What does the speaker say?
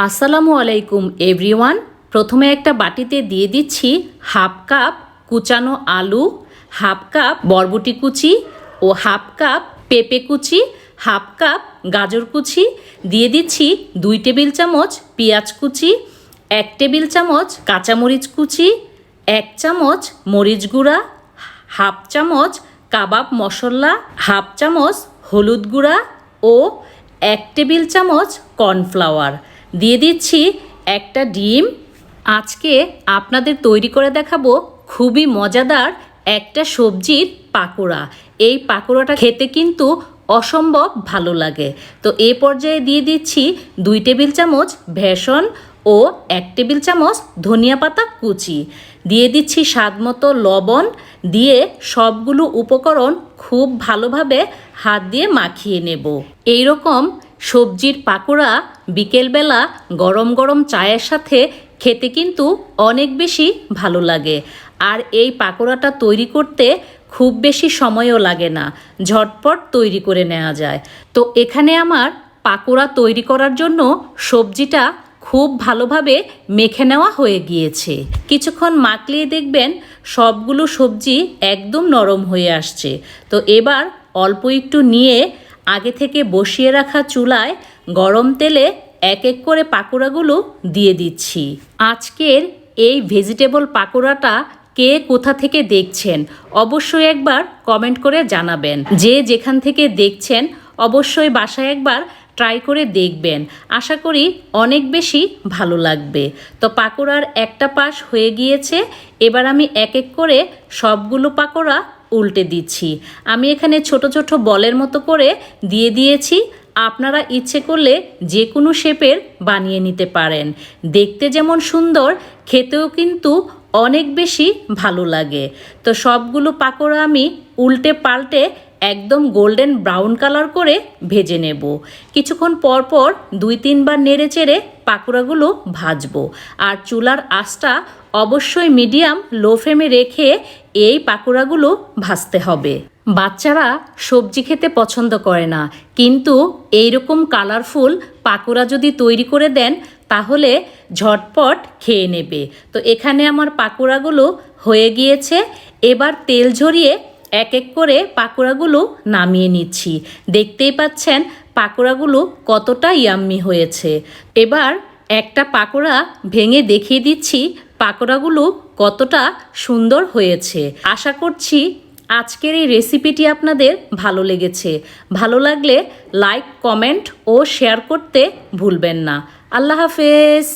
আসসালামু আলাইকুম, এভরিওয়ান। প্রথমে একটা বাটিতে দিয়ে দিচ্ছি হাফ কাপ কুচানো আলু, হাফ কাপ বরবটি কুচি ও হাফ কাপ পেঁপে কুচি, হাফ কাপ গাজর কুচি। দিয়ে দিচ্ছি দুই টেবিল চামচ পেঁয়াজ কুচি, এক টেবিল চামচ কাঁচামরিচ কুচি, এক চামচ মরিচ গুঁড়া, হাফ চামচ কাবাব মশলা, হাফ চামচ হলুদ গুঁড়া ও এক টেবিল চামচ কর্নফ্লাওয়ার। দিয়ে দিচ্ছি একটা ডিম। আজকে আপনাদের তৈরি করে দেখাবো খুবই মজাদার একটা সবজির পাকোড়া। এই পাকোড়াটা খেতে কিন্তু অসম্ভব ভালো লাগে। তো এ পর্যায়ে দিয়ে দিচ্ছি দুই টেবিল চামচ ভেষন ও এক টেবিল চামচ ধনিয়া পাতা কুচি। দিয়ে দিচ্ছি স্বাদ মতো লবণ। দিয়ে সবগুলো উপকরণ খুব ভালোভাবে হাত দিয়ে মাখিয়ে নেব। এই রকম সবজির পাকোড়া বিকেলবেলা গরম গরম চায়ের সাথে খেতে কিন্তু অনেক বেশি ভালো লাগে। আর এই পাকোড়াটা তৈরি করতে খুব বেশি সময়ও লাগে না। ঝটপট তৈরি করে নেওয়া যায়। তো এখানে আমার পাকোড়া তৈরি করার জন্য সবজিটা খুব ভালোভাবে মেখে নেওয়া হয়ে গিয়েছে। কিছুক্ষণ মাখলেই দেখবেন সবগুলো সবজি একদম নরম হয়ে আসছে। তো এবার অল্প একটু নিয়ে আগে থেকে বসিয়ে রাখা চুলায় গরম তেলে এক এক করে পাকোড়াগুলো দিয়ে দিচ্ছি। আজকের এই ভেজিটেবল পাকোড়াটা কে কোথা থেকে দেখছেন অবশ্যই একবার কমেন্ট করে জানাবেন। যে যেখান থেকে দেখছেন অবশ্যই বাসায় একবার ট্রাই করে দেখবেন। আশা করি অনেক বেশি ভালো লাগবে। তো পাকোড়ার একটা পাশ হয়ে গিয়েছে, এবার আমি এক এক করে সবগুলো পাকোড়া উল্টে দিচ্ছি। আমি এখানে ছোট ছোট বলের মতো করে দিয়ে দিয়েছি। আপনারা ইচ্ছে করলে যে কোনো শেপের বানিয়ে নিতে পারেন। দেখতে যেমন সুন্দর, খেতেও কিন্তু অনেক বেশি ভালো লাগে। তো সবগুলো পাকোড়া আমি উল্টে পাল্টে একদম গোল্ডেন ব্রাউন কালার করে ভেজে নেব। কিছুক্ষণ পর পর দুই তিনবার নেড়ে চেড়ে পাকোড়াগুলো ভাজবো। আর চুলার আঁচটা অবশ্যই মিডিয়াম, লো ফ্লেমে রেখে এই পাকোড়াগুলো ভাজতে হবে। বাচ্চারা সবজি খেতে পছন্দ করে না, কিন্তু এইরকম কালারফুল পাকোড়া যদি তৈরি করে দেন, তাহলে ঝটপট খেয়ে নেবে। তো এখানে আমার পাকোড়াগুলো হয়ে গিয়েছে। এবার তেল ঝরিয়ে এক এক করে পাকোড়াগুলো নামিয়ে নিচ্ছি। দেখতেই পাচ্ছেন পাকোড়াগুলো কতটা ইয়াম্মি হয়েছে। এবার একটা পাকোড়া ভেঙে দেখিয়ে দিচ্ছি পাকোড়াগুলো কতটা সুন্দর হয়েছে। আশা করছি আজকের এই রেসিপিটি আপনাদের ভালো লেগেছে। ভালো লাগলে লাইক, কমেন্ট ও শেয়ার করতে ভুলবেন না। আল্লাহ হাফেজ।